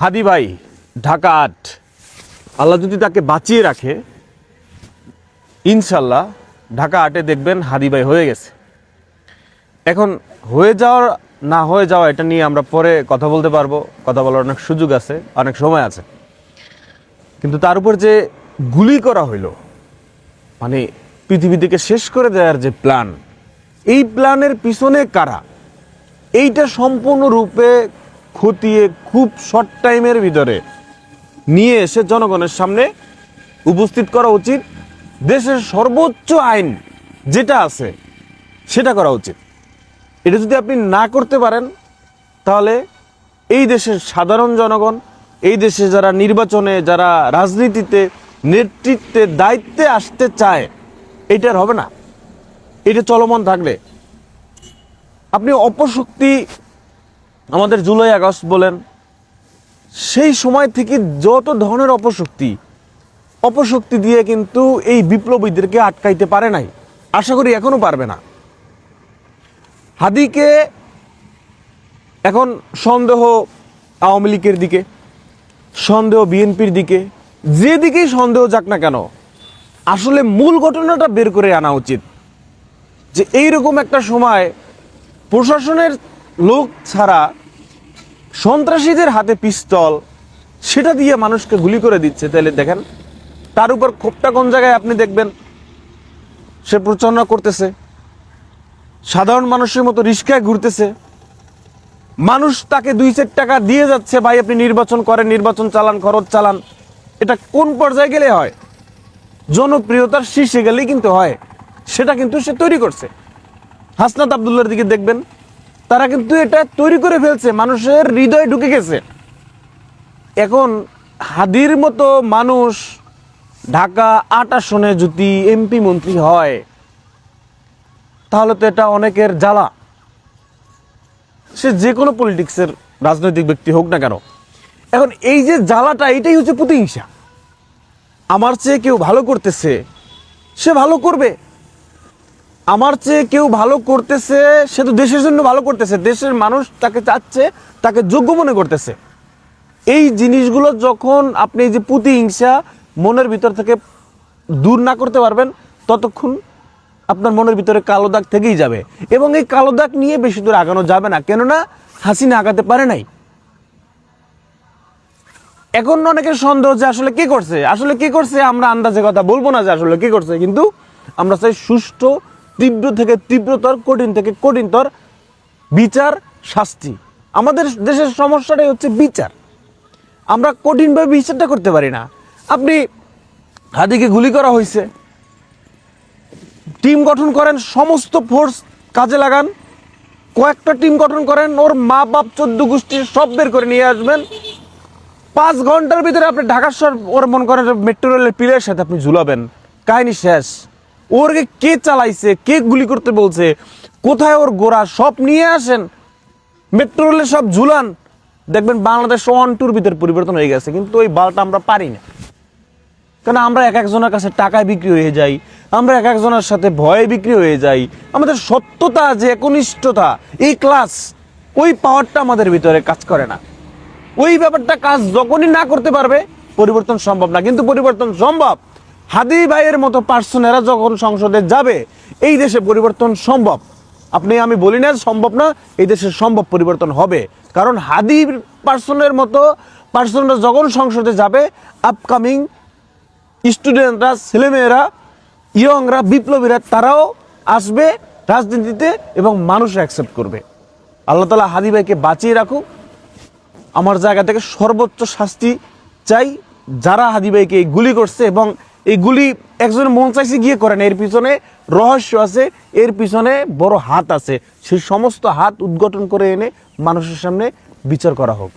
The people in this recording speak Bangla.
হাদি ভাই, ঢাকা আট। আল্লাহ যদি তাকে বাঁচিয়ে রাখে, ইনশাল্লাহ ঢাকা আটে দেখবেন হাদি ভাই হয়ে গেছে। এখন হয়ে যাওয়ার, না হয়ে যাওয়া, এটা নিয়ে আমরা পরে কথা বলতে পারব। কথা বলার অনেক সুযোগ আছে, অনেক সময় আছে। কিন্তু তার উপর যে গুলি করা হইল মানে পৃথিবী থেকে শেষ করে দেওয়ার যে প্ল্যান, এই প্ল্যানের পিছনে কারা? এইটা সম্পূর্ণরূপে খতিয়ে খুব শর্ট টাইমের ভিতরে নিয়ে এসে জনগণের সামনে উপস্থিত করা উচিত। দেশের সর্বোচ্চ আইন যেটা আছে, সেটা করা উচিত। এটা যদি আপনি না করতে পারেন, তাহলে এই দেশের সাধারণ জনগণ, এই দেশে যারা নির্বাচনে, যারা রাজনীতিতে নেতৃত্বে, দায়িত্বে আসতে চায় এইটার হবে না। এটা চলমান থাকলে। আপনি অপশক্তি আমাদের জুলাই আগস্ট বলেন, সেই সময় থেকে যত ধরনের অপশক্তি অপশক্তি দিয়ে কিন্তু এই বিপ্লবীদেরকে আটকাইতে পারে নাই। আশা করি এখনও পারবে না। হাদিকে এখন সন্দেহ আওয়ামী লীগের দিকে, সন্দেহ বিএনপির দিকে, যেদিকেই সন্দেহ যাক না কেন, আসলে মূল ঘটনাটা বের করে আনা উচিত যে এইরকম একটা সময় প্রশাসনের লোক ছাড়া সন্ত্রাসীদের হাতে পিস্তল, সেটা দিয়ে মানুষকে গুলি করে দিচ্ছে। তাহলে দেখেন, তার উপর ক্ষোভটা কোন জায়গায় আপনি দেখবেন? সে প্রচারণা করতেছে। সাধারণ মানুষের মতো রিস্কায় ঘুরতেছে। মানুষ তাকে দুই চার টাকা দিয়ে যাচ্ছে, ভাই, আপনি নির্বাচন করেন, নির্বাচন চালান, খরচ চালান। এটা কোন পর্যায়ে গেলে হয়? জনপ্রিয়তার শীর্ষে গেলেই কিন্তু হয়। সেটা কিন্তু সে তৈরি করছে। হাসনাত আবদুল্লার দিকে দেখবেন তারা কিন্তু এটা তৈরি করে ফেলছে, মানুষের হৃদয়ে ঢুকে গেছে। এখন হাদির মতো মানুষ ঢাকা আট আসনে যদি এমপি মন্ত্রী হয়, তাহলে তো এটা অনেকের জ্বালা। সে যে কোনো পলিটিক্সের রাজনৈতিক ব্যক্তি হোক না কেন। এখন এই যে জ্বালাটা, এটাই হচ্ছে প্রতিহিংসা। আমার চেয়ে কেউ ভালো করতেছে, সে ভালো করবে। আমার চেয়ে কেউ ভালো করতেছে, সে তো দেশের জন্য ভালো করতেছে। দেশের মানুষ তাকে চাচ্ছে, তাকে যোগ্য মনে করতেছে। এই জিনিসগুলো যখন আপনি যে প্রতিহিংসা মনের ভিতর থেকে দূর না করতে পারবেন, ততক্ষণ আপনার মনের ভিতরে কালো দাগ থেকেই যাবে। এবং এই কালো দাগ নিয়ে বেশি দূর আগানো যাবে না। কেননা, হাসিনা আগাতে পারে নাই। এখন অনেকের সন্দেহ যে আসলে কি করছে? আসলে কি করছে? আমরা আন্দাজে কথা বলব না যে আসলে কি করছে। কিন্তু আমরা চাই সুষ্ঠু তীব্র থেকে তীব্রতর, কঠিন থেকে কঠিনতর বিচার শাস্তি। আমাদের দেশের সমস্যাটাই হচ্ছে বিচার। আমরা কঠিনভাবে বিচারটা করতে পারি না। আপনি হাদিকে গুলি করা হয়েছে। টিম গঠন করেন, সমস্ত ফোর্স কাজে লাগান। কয়েকটা টিম গঠন করেন, ওর মা বাপ চোদ্দ গোষ্ঠীর সব বের করে নিয়ে আসবেন। পাঁচ ঘণ্টার ভিতরে আপনি ঢাকার শহর ওর মন করেন মেট্রো রেলের পিলের সাথে আপনি ঝুলাবেন। কাহিনী শেষ। ওরকে কে চালাইছে, কে গুলি করতে বলছে, কোথায় ওর গোড়া, সব নিয়ে আসেন। মেট্রো রেলে সব ঝুলান। দেখবেন বাংলাদেশ ওয়ান টুর ভিতরে পরিবর্তন হয়ে গেছে, কিন্তু ওই বালটা আমরা পারি না। কারণ আমরা এক একজনের কাছে টাকায় বিক্রি হয়ে যাই, আমরা এক একজনের সাথে ভয়ে বিক্রি হয়ে যাই। আমাদের সত্যতা যে একনিষ্ঠতা, এই ক্লাস ওই পাওয়ারটা আমাদের ভিতরে কাজ করে না। ওই ব্যাপারটা কাজ যখনই না করতে পারবে, পরিবর্তন সম্ভব না। কিন্তু পরিবর্তন সম্ভব হাদি ভাইয়ের মতো পার্সনেরা যখন সংসদে যাবে, এই দেশে পরিবর্তন সম্ভব। আপনি, আমি বলি না সম্ভব না, এই দেশে সম্ভব পরিবর্তন হবে। কারণ হাদি পার্সনের মতো পার্সনরা যখন সংসদে যাবে আপকামিং স্টুডেন্টরা ছেলেমেয়েরা ইয়ংরা বিপ্লবীরা, তারাও আসবে রাজনীতিতে এবং মানুষ অ্যাকসেপ্ট করবে। আল্লাহ তালা হাদি ভাইকে বাঁচিয়ে রাখুক। আমার জায়গা থেকে সর্বোচ্চ শাস্তি চাই। যারা হাদি ভাইকে গুলি করছে এবং এই একজন মন চাইছে গিয়ে করেন। এর পিছনে রহস্য আছে, এর পিছনে বড় হাত আছে। সেই সমস্ত হাত উদ্ঘাটন করে এনে মানুষের সামনে বিচার করা হোক।